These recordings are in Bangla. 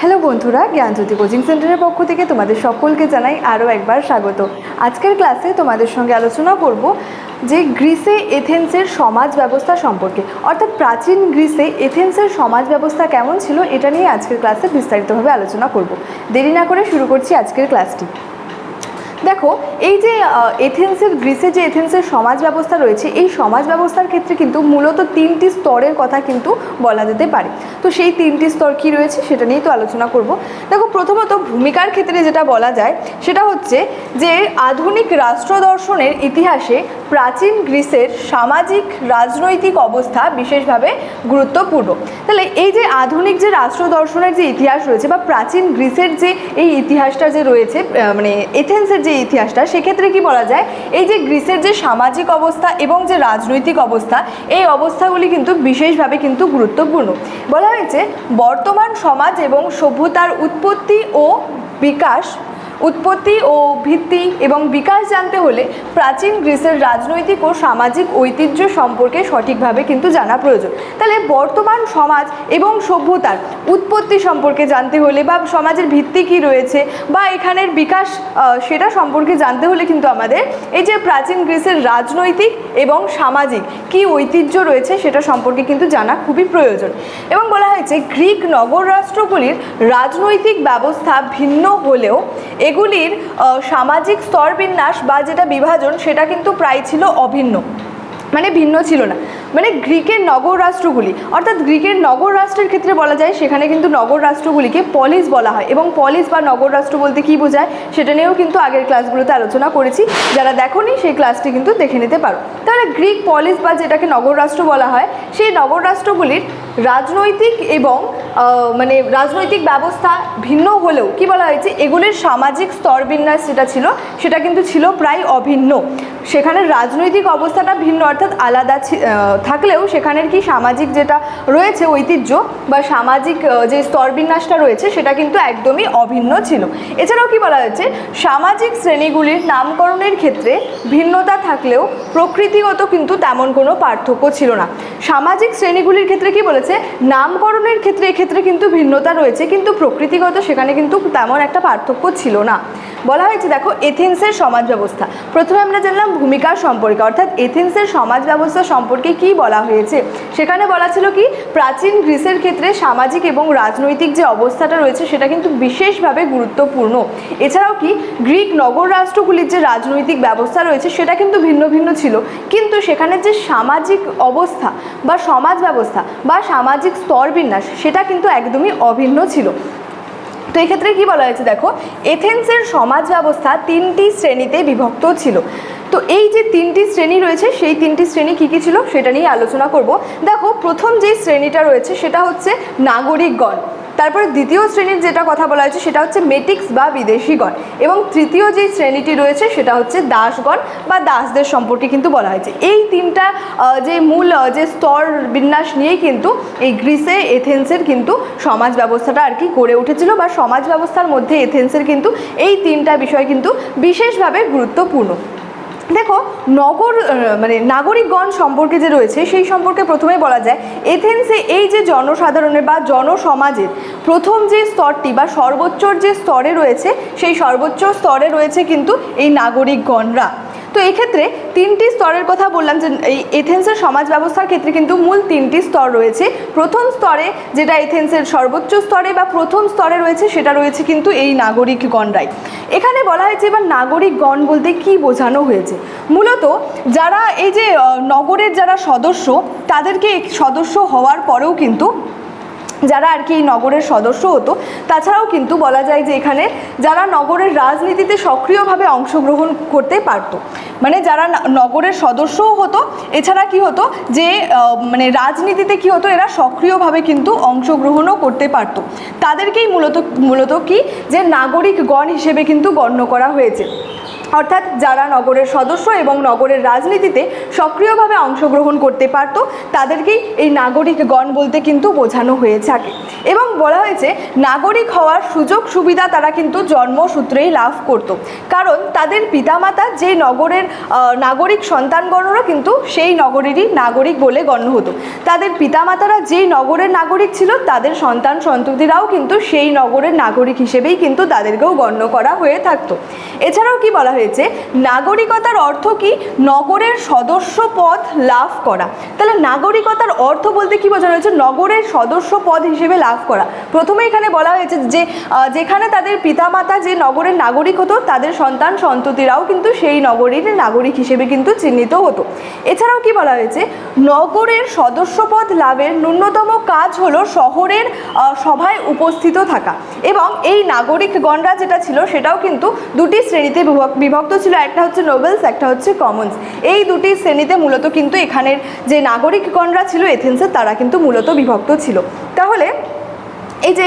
হ্যালো বন্ধুরা, জ্ঞানজ্যোতি কোচিং সেন্টারের পক্ষ থেকে তোমাদের সকলকে জানাই আরও একবার স্বাগত। আজকের ক্লাসে তোমাদের সঙ্গে আলোচনা করব যে গ্রিসে এথেন্সের সমাজ ব্যবস্থা সম্পর্কে। অর্থাৎ প্রাচীন গ্রিসে এথেন্সের সমাজ ব্যবস্থা কেমন ছিল, এটা নিয়ে আজকের ক্লাসে বিস্তারিতভাবে আলোচনা করব। দেরি না করে শুরু করছি আজকের ক্লাসটি। দেখো, এই যে এথেন্সের গ্রিসে যে এথেন্সের সমাজ ব্যবস্থা রয়েছে, এই সমাজ ব্যবস্থার ক্ষেত্রে কিন্তু মূলত তিনটি স্তরের কথা কিন্তু বলা যেতে পারে। তো সেই তিনটি স্তর কি রয়েছে সেটা নিয়েই তো আলোচনা করব। দেখো, প্রথমত ভূমিকার ক্ষেত্রে যেটা বলা যায়, সেটা হচ্ছে যে, আধুনিক রাষ্ট্র দর্শনের ইতিহাসে প্রাচীন গ্রিসের সামাজিক, রাজনৈতিক অবস্থা বিশেষভাবে গুরুত্বপূর্ণ। তাহলে এই যে আধুনিক যে রাষ্ট্র দর্শনের যে ইতিহাস রয়েছে বা প্রাচীন গ্রিসের যে এই ইতিহাসটা যে রয়েছে মানে এথেন্সের যে ইতিহাসটা, সেক্ষেত্রে কি বলা যায়, এই যে গ্রিসের যে সামাজিক অবস্থা এবং যে রাজনৈতিক অবস্থা, এই অবস্থাগুলি কিন্তু বিশেষভাবে কিন্তু গুরুত্বপূর্ণ। বলা হয়েছে, বর্তমান সমাজ এবং সভ্যতার উৎপত্তি ও বিকাশ উৎপত্তি ও ভিত্তি এবং বিকাশ জানতে হলে প্রাচীন গ্রিসের রাজনৈতিক ও সামাজিক ঐতিহ্য সম্পর্কে সঠিকভাবে কিন্তু জানা প্রয়োজন। তাহলে বর্তমান সমাজ এবং সভ্যতার উৎপত্তি সম্পর্কে জানতে হলে বা সমাজের ভিত্তি কী রয়েছে বা এখানের বিকাশ সেটা সম্পর্কে জানতে হলে কিন্তু আমাদের এই যে প্রাচীন গ্রিসের রাজনৈতিক এবং সামাজিক কী ঐতিহ্য রয়েছে সেটা সম্পর্কে কিন্তু জানা খুবই প্রয়োজন। এবং বলা হয়েছে, গ্রিক নগর রাষ্ট্রগুলির রাজনৈতিক ব্যবস্থা ভিন্ন হলেও এগুলির সামাজিক স্তরবিন্যাস বা যেটা বিভাজন, সেটা কিন্তু প্রায় ছিল অভিন্ন। মানে ভিন্ন ছিল না। মানে গ্রিকের নগর রাষ্ট্রগুলি, অর্থাৎ গ্রিকের নগর রাষ্ট্রের ক্ষেত্রে বলা যায়, সেখানে কিন্তু নগর রাষ্ট্রগুলিকে পলিস বলা হয় এবং পলিস বা নগর রাষ্ট্র বলতে কী বোঝায়, সেটা নিয়েও কিন্তু আগের ক্লাসগুলোতে আলোচনা করেছি। যারা দেখোনি, সেই ক্লাসটি কিন্তু দেখে নিতে পারো। তাহলে গ্রিক পলিস বা যেটাকে নগর রাষ্ট্র বলা হয়, সেই নগর রাষ্ট্রগুলির রাজনৈতিক এবং মানে রাজনৈতিক ব্যবস্থা ভিন্ন হলেও কি বলা হয়েছে, এগুলির সামাজিক স্তরবিন্যাস যেটা ছিল, সেটা কিন্তু ছিল প্রায় অভিন্ন। সেখানে রাজনৈতিক অবস্থাটা ভিন্ন, অর্থাৎ আলাদা থাকলেও সেখানের কি সামাজিক যেটা রয়েছে ঐতিহ্য বা সামাজিক যে স্তরবিন্যাসটা রয়েছে সেটা কিন্তু একদমই অভিন্ন ছিল। এছাড়াও কি বলা হয়েছে? সামাজিক শ্রেণীগুলির নামকরণের ক্ষেত্রে ভিন্নতা থাকলেও প্রকৃতিগত কিন্তু তেমন কোনো পার্থক্য ছিল না। সামাজিক শ্রেণীগুলির ক্ষেত্রে কি বলেছে? নামকরণের ক্ষেত্রে এক্ষেত্রে কিন্তু ভিন্নতা রয়েছে, কিন্তু প্রকৃতিগত সেখানে কিন্তু তেমন একটা পার্থক্য ছিল না। বলা হয়েছে, দেখো এথেন্সের সমাজ ব্যবস্থা। প্রথমে আমরা জানলাম ভূমিকা সম্পর্কে, অর্থাৎ এথেন্সের সমাজ ব্যবস্থা সম্পর্কে কি বলা হয়েছে? সেখানে বলা ছিল কি, প্রাচীন গ্রিসের ক্ষেত্রে সামাজিক এবং রাজনৈতিক যে অবস্থাটা রয়েছে, সেটা কিন্তু বিশেষভাবে গুরুত্বপূর্ণ। এছাড়াও কি, গ্রিক নগর রাষ্ট্রগুলির যে রাজনৈতিক ব্যবস্থা রয়েছে, সেটা কিন্তু ভিন্ন ভিন্ন ছিল। কিন্তু সেখানে যে সামাজিক অবস্থা বা সমাজ ব্যবস্থা বা সামাজিক স্তরবিন্যাস, সেটা কিন্তু একদমই অভিন্ন ছিল। তো এক্ষেত্রে কি বলা হয়েছে দেখো, এথেন্সের সমাজ ব্যবস্থা তিনটি শ্রেণীতে বিভক্ত ছিল। তো এই যে তিনটি শ্রেণি রয়েছে, সেই তিনটি শ্রেণি কী কী ছিল সেটা নিয়ে আলোচনা করব। দেখো, প্রথম যে শ্রেণীটা রয়েছে সেটা হচ্ছে নাগরিকগণ। তারপরে দ্বিতীয় শ্রেণির যেটা কথা বলা হয়েছে, সেটা হচ্ছে মেটিক্স বা বিদেশিগণ এবং তৃতীয় যে শ্রেণীটি রয়েছে, সেটা হচ্ছে দাসগণ বা দাসদের সম্পর্কে কিন্তু বলা হয়েছে। এই তিনটা যে মূল যে স্তর বিন্যাস নিয়েই কিন্তু এই গ্রিসে এথেন্সের কিন্তু সমাজ ব্যবস্থাটা আর কি গড়ে উঠেছিল বা সমাজ ব্যবস্থার মধ্যে এথেন্সের কিন্তু এই তিনটা বিষয় কিন্তু বিশেষভাবে গুরুত্বপূর্ণ। দেখো, নগর মানে নাগরিকগণ সম্পর্কে যে রয়েছে, সেই সম্পর্কে প্রথমেই বলা যায়, এথেন্সে এই যে জনসাধারণের বা জনসমাজের প্রথম যে স্তরটি বা সর্বোচ্চ যে স্তরে রয়েছে, সেই সর্বোচ্চ স্তরে রয়েছে কিন্তু এই নাগরিকগণরা। তো এক্ষেত্রে তিনটি স্তরের কথা বললাম যে এই এথেন্সের সমাজ ব্যবস্থার ক্ষেত্রে কিন্তু মূল তিনটি স্তর রয়েছে। প্রথম স্তরে যেটা এথেন্সের সর্বোচ্চ স্তরে বা প্রথম স্তরে রয়েছে, সেটা রয়েছে কিন্তু এই নাগরিকগণরাই। এখানে বলা হয়েছে এবার নাগরিকগণ বলতে কি বোঝানো হয়েছে? মূলত যারা এই যে নগরের যারা সদস্য, তাদেরকে সদস্য হওয়ার পরেও কিন্তু যারা আর কি এই নগরের সদস্য হতো, তাছাড়াও কিন্তু বলা যায় যে এখানে যারা নগরের রাজনীতিতে সক্রিয়ভাবে অংশগ্রহণ করতে পারতো। মানে যারা নগরের সদস্যও হতো, এছাড়া কি হতো যে মানে রাজনীতিতে কি হতো, এরা সক্রিয়ভাবে কিন্তু অংশগ্রহণও করতে পারতো। তাদেরকেই মূলত মূলত কি? যে নাগরিকগণ হিসেবে কিন্তু গণ্য করা হয়েছে। অর্থাৎ যারা নগরের সদস্য এবং নগরের রাজনীতিতে সক্রিয়ভাবে অংশগ্রহণ করতে পারত, তাদেরকেই এই নাগরিকগণ বলতে কিন্তু বোঝানো হয়ে থাকে এবং বলা হয়েছে, নাগরিক হওয়ার সুযোগ সুবিধা তারা কিন্তু জন্মসূত্রেই লাভ করত। কারণ তাদের পিতামাতা যে নগরের নাগরিক সন্তানগণরা কিন্তু সেই নগরেরই নাগরিক বলে গণ্য হতো। তাদের পিতামাতারা যেই নগরের নাগরিক ছিল, তাদের সন্তান সন্ততিরাও কিন্তু সেই নগরের নাগরিক হিসেবেই কিন্তু তাদেরকেও গণ্য করা হয়ে থাকতো। এছাড়াও কি বলা হয়েছে নাগরিকতার অর্থ কি? নগরের সদস্য পদ লাভ করা। তাহলে নাগরিকতার অর্থ বলতে কি বোঝানো হয়েছে? নগরের সদস্য পদ হিসেবে লাভ করা। প্রথমে এখানে বলা হয়েছে যে যেখানে তাদের পিতামাতা যে নগরের নাগরিক হতো, তাদের সন্তান সন্ততিরাও কিন্তু সেই নগরীর নাগরিক হিসেবে কিন্তু চিহ্নিত হতো। এছাড়াও কি বলা হয়েছে? নগরের সদস্যপদ লাভের ন্যূনতম কাজ হলো শহরের সভায় উপস্থিত থাকা। এবং এই নাগরিকগণরা যেটা ছিল, সেটাও কিন্তু দুটি শ্রেণীতে বিভক- বিভক্ত ছিল, একটা হচ্ছে নোবেলস একটা হচ্ছে কমন্স এই দুটি শ্রেণীতে মূলত কিন্তু এখানের যে নাগরিকগণরা ছিল এথেন্সের তারা কিন্তু মূলত বিভক্ত ছিল। তাহলে এই যে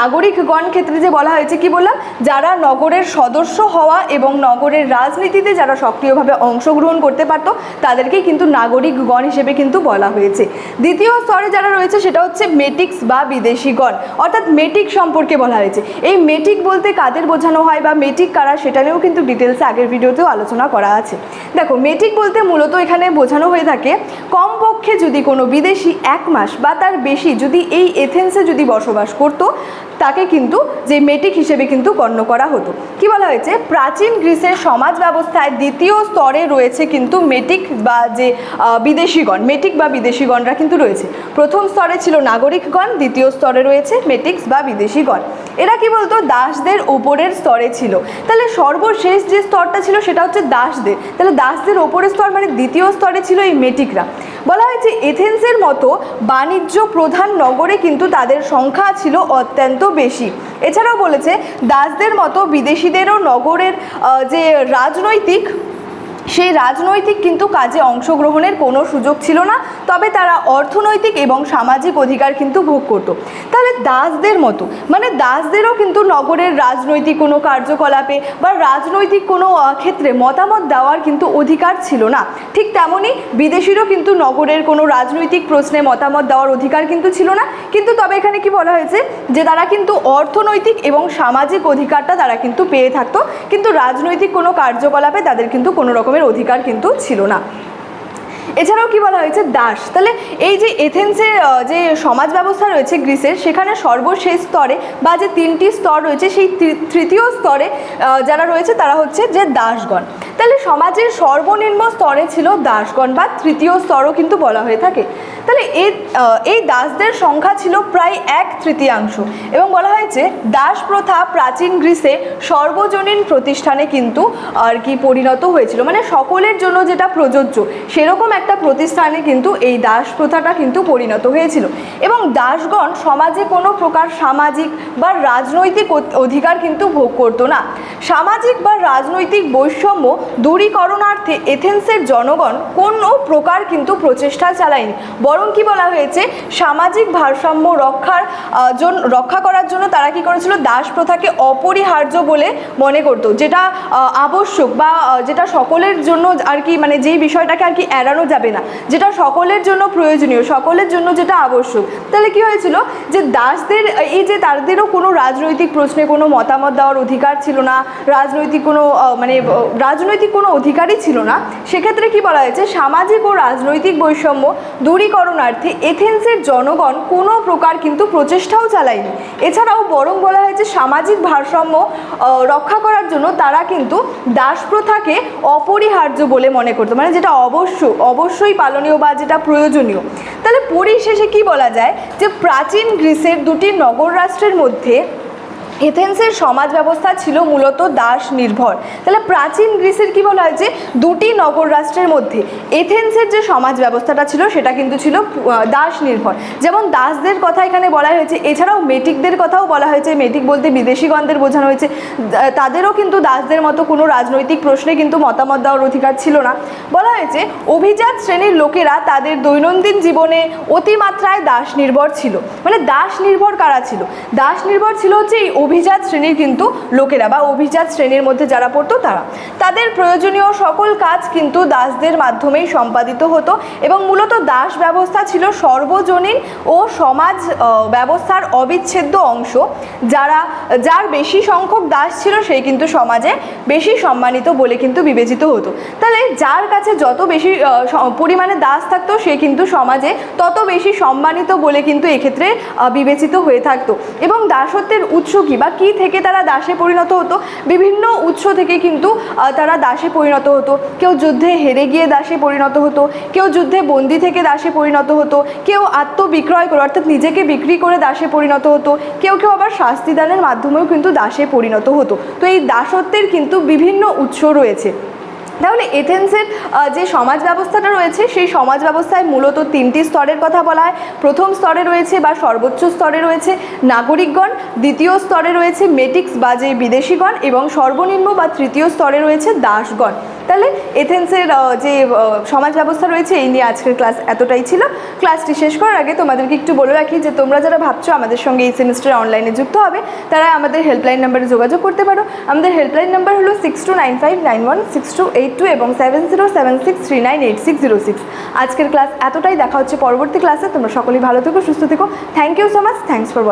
নাগরিকগণ ক্ষেত্রে যে বলা হয়েছে, কি বললাম? যারা নগরের সদস্য হওয়া এবং নগরের রাজনীতিতে যারা সক্রিয়ভাবে অংশগ্রহণ করতে পারতো, তাদেরকেই কিন্তু নাগরিকগণ হিসেবে কিন্তু বলা হয়েছে। দ্বিতীয় স্তরে যারা রয়েছে, সেটা হচ্ছে মেটিক্স বা বিদেশিগণ। অর্থাৎ মেটিক সম্পর্কে বলা হয়েছে। এই মেটিক বলতে কাদের বোঝানো হয় বা মেটিক কারা, সেটা নিয়েও কিন্তু ডিটেলসে আগের ভিডিওতেও আলোচনা করা আছে। দেখো, মেটিক বলতে মূলত এখানে বোঝানো হয়ে থাকে, কমপক্ষে যদি কোনো বিদেশি এক মাস বা তার বেশি যদি এই এথেন্সে যদি বসবাস করত, তাকে কিন্তু যে মেটিক হিসেবে কিন্তু গণ্য করা হতো। কি বলা হয়েছে? প্রাচীন গ্রিসের সমাজ ব্যবস্থায় দ্বিতীয় স্তরে রয়েছে কিন্তু মেটিক বা যে বিদেশিগণ মেটিক বা বিদেশিগণরা কিন্তু রয়েছে। প্রথম স্তরে ছিল নাগরিকগণ, দ্বিতীয় স্তরে রয়েছে মেটিক্স বা বিদেশিগণ। এরা কি বলতো? দাসদের উপরের স্তরে ছিল। তাহলে সর্বশেষ যে স্তরটা ছিল সেটা হচ্ছে দাসদের। তাহলে দাসদের ওপরের স্তর মানে দ্বিতীয় স্তরে ছিল এই মেটিকরা বলা হয়েছে, এথেন্সের মতো বাণিজ্য প্রধান নগরে কিন্তু তাদের সংখ্যা ছিল অত্যন্ত বেশি। এছাড়াও বলেছে, দাসদের মতো বিদেশিদেরও নগরের যে রাজনৈতিক সেই রাজনৈতিক কিন্তু কাজে অংশগ্রহণের কোনো সুযোগ ছিল না, তবে তারা অর্থনৈতিক এবং সামাজিক অধিকার কিন্তু ভোগ করত। তাহলে দাসদের মতো মানে দাসদেরও কিন্তু নগরের রাজনৈতিক কোনো কার্যকলাপে বা রাজনৈতিক কোনো ক্ষেত্রে মতামত দেওয়ার কিন্তু অধিকার ছিল না। ঠিক তেমনই বিদেশিরও কিন্তু নগরের কোনো রাজনৈতিক প্রশ্নে মতামত দেওয়ার অধিকার কিন্তু ছিল না। কিন্তু তবে এখানে কি বলা হয়েছে? যে তারা কিন্তু অর্থনৈতিক এবং সামাজিক অধিকারটা তারা কিন্তু পেয়ে থাকতো। কিন্তু রাজনৈতিক কোনো কার্যকলাপে তাদের কিন্তু কোনো রকমের অধিকার কিন্তু ছিল না। এছাড়াও কি বলা হয়েছে? দাস। তাহলে এই যে এথেন্সের যে সমাজ ব্যবস্থা রয়েছে গ্রিসের, সেখানে সর্বশেষ স্তরে বা যে তিনটি স্তর রয়েছে, সেই তৃতীয় স্তরে যারা রয়েছে, তারা হচ্ছে যে দাসগণ। তাহলে সমাজের সর্বনিম্ন স্তরে ছিল দাসগণ বা তৃতীয় স্তরও কিন্তু বলা হয়ে থাকে। তাহলে এই এই দাসদের সংখ্যা ছিল প্রায় এক তৃতীয়াংশ। এবং বলা হয়েছে, দাস প্রথা প্রাচীন গ্রিসে সর্বজনীন প্রতিষ্ঠানে কিন্তু আর কি পরিণত হয়েছিল। মানে সকলের জন্য যেটা প্রযোজ্য, সেরকম একটা প্রতিষ্ঠানে কিন্তু এই দাস প্রথাটা কিন্তু পরিণত হয়েছিল। এবং দাসগণ সমাজে কোনো প্রকার সামাজিক বা রাজনৈতিক অধ- অধিকার কিন্তু ভোগ করতো না। সামাজিক বা রাজনৈতিক বৈষম্য দূরীকরণার্থে এথেন্সের জনগণ কোনো প্রকার কিন্তু প্রচেষ্টা চালায়নি। বরং কি বলা হয়েছে, সামাজিক ভারসাম্য রক্ষার জন্য রক্ষা করার জন্য তারা কি করেছিল, দাস প্রথাকে অপরিহার্য বলে মনে করতো, যেটা আবশ্যক বা যেটা সকলের জন্য আর কি মানে যেই বিষয়টাকে আর কি এড়ানো যাবে না, যেটা সকলের জন্য প্রয়োজনীয়, সকলের জন্য যেটা আবশ্যক। তাহলে কি হয়েছিল যে, দাসদের, এই যে তাদেরও কোনো রাজনৈতিক প্রশ্নে কোনো মতামত দেওয়ার অধিকার ছিল না, রাজনৈতিক কোনো মানে রাজনৈতিক কোনো অধিকারই ছিল না, সেক্ষেত্রে কি বলা হয়েছে, সামাজিক ও রাজনৈতিক বৈষম্য দূরীকরণার্থে এথেন্সের জনগণ কোনো প্রকার কিন্তু প্রচেষ্টাও চালায়নি। এছাড়াও বরং বলা হয়েছে সামাজিক ভারসাম্য রক্ষা করার জন্য তারা কিন্তু দাস প্রথাকে অপরিহার্য বলে মনে করতো। মানে যেটা অবশ্য, অবশ্যই পালনীয় বা যেটা প্রয়োজনীয়। তাহলে পরিশেষে কি বলা যায় যে প্রাচীন গ্রিসের দুটি নগর রাষ্ট্রের মধ্যে এথেন্সের সমাজ ব্যবস্থা ছিল মূলত দাস নির্ভর। তাহলে প্রাচীন গ্রিসের কি বলা হয়েছে? দুটি নগর রাষ্ট্রের মধ্যে এথেন্সের যে সমাজ ব্যবস্থাটা ছিল, সেটা কিন্তু ছিল দাস নির্ভর। যেমন দাসদের কথা এখানে বলা হয়েছে, এছাড়াও মেটিকদের কথাও বলা হয়েছে, মেটিক বলতে বিদেশিগণদের বোঝানো হয়েছে। তাদেরও কিন্তু দাসদের মতো কোনো রাজনৈতিক প্রশ্নে কিন্তু মতামত দেওয়ার অধিকার ছিল না। বলা হয়েছে, অভিজাত শ্রেণির লোকেরা তাদের দৈনন্দিন জীবনে অতিমাত্রায় দাস নির্ভর ছিল। মানে দাস নির্ভর কারা ছিল? দাস নির্ভর ছিল হচ্ছে এই অভিজাত শ্রেণির কিন্তু লোকেরা বা অভিজাত শ্রেণির মধ্যে যারা পড়তো তারা। তাদের প্রয়োজনীয় সকল কাজ কিন্তু দাসদের মাধ্যমেই সম্পাদিত হতো এবং মূলত দাস ব্যবস্থা ছিল সর্বজনীন ও সমাজ ব্যবস্থার অবিচ্ছেদ্য অংশ। যারা, যার বেশি সংখ্যক দাস ছিল সেই কিন্তু সমাজে বেশি সম্মানিত বলে কিন্তু বিবেচিত হতো। তাহলে যার কাছে যত বেশি পরিমাণে দাস থাকতো সে কিন্তু সমাজে তত বেশি সম্মানিত বলে কিন্তু এক্ষেত্রে বিবেচিত হয়ে থাকতো। এবং দাসত্বের উৎস কী? বা কী থেকে তারা দাসে পরিণত হতো? বিভিন্ন উৎস থেকে কিন্তু তারা দাসে পরিণত হতো। কেউ যুদ্ধে হেরে গিয়ে দাসে পরিণত হতো, কেউ যুদ্ধে বন্দি থেকে দাসে পরিণত হতো, কেউ আত্মবিক্রয় করে, অর্থাৎ নিজেকে বিক্রি করে দাসে পরিণত হতো, কেউ কেউ আবার শাস্তিদানের মাধ্যমেও কিন্তু দাসে পরিণত হতো। তো এই দাসত্বের কিন্তু বিভিন্ন উৎস রয়েছে। তাহলে এথেন্সের যে সমাজ ব্যবস্থাটা রয়েছে, সেই সমাজ ব্যবস্থায় মূলত তিনটি স্তরের কথা বলা হয়। প্রথম স্তরে রয়েছে বা সর্বোচ্চ স্তরে রয়েছে নাগরিকগণ, দ্বিতীয় স্তরে রয়েছে মেটিক্স বা যে বিদেশিগণ, এবং সর্বনিম্ন বা তৃতীয় স্তরে রয়েছে দাসগণ। তাহলে এথেন্সের যে সমাজ ব্যবস্থা রয়েছে এই নিয়ে আজকের ক্লাস এতটাই ছিল। ক্লাসটি শেষ করার আগে তোমাদেরকে একটু বলে রাখি যে তোমরা যারা ভাবছ আমাদের সঙ্গে এই সেমিস্টারে অনলাইনে যুক্ত হবে, তারা আমাদের হেল্পলাইন নাম্বারে যোগাযোগ করতে পারো। আমাদের হেল্পলাইন নাম্বার হলো six two nine five nine one six two eight two এবং seven zero seven six three nine eight six zero six আজকের ক্লাস এতটাই, দেখা হচ্ছে পরবর্তী ক্লাসে তোমরা সকলেই ভালো থেকো, সুস্থ থেকো। Thank you so much thanks for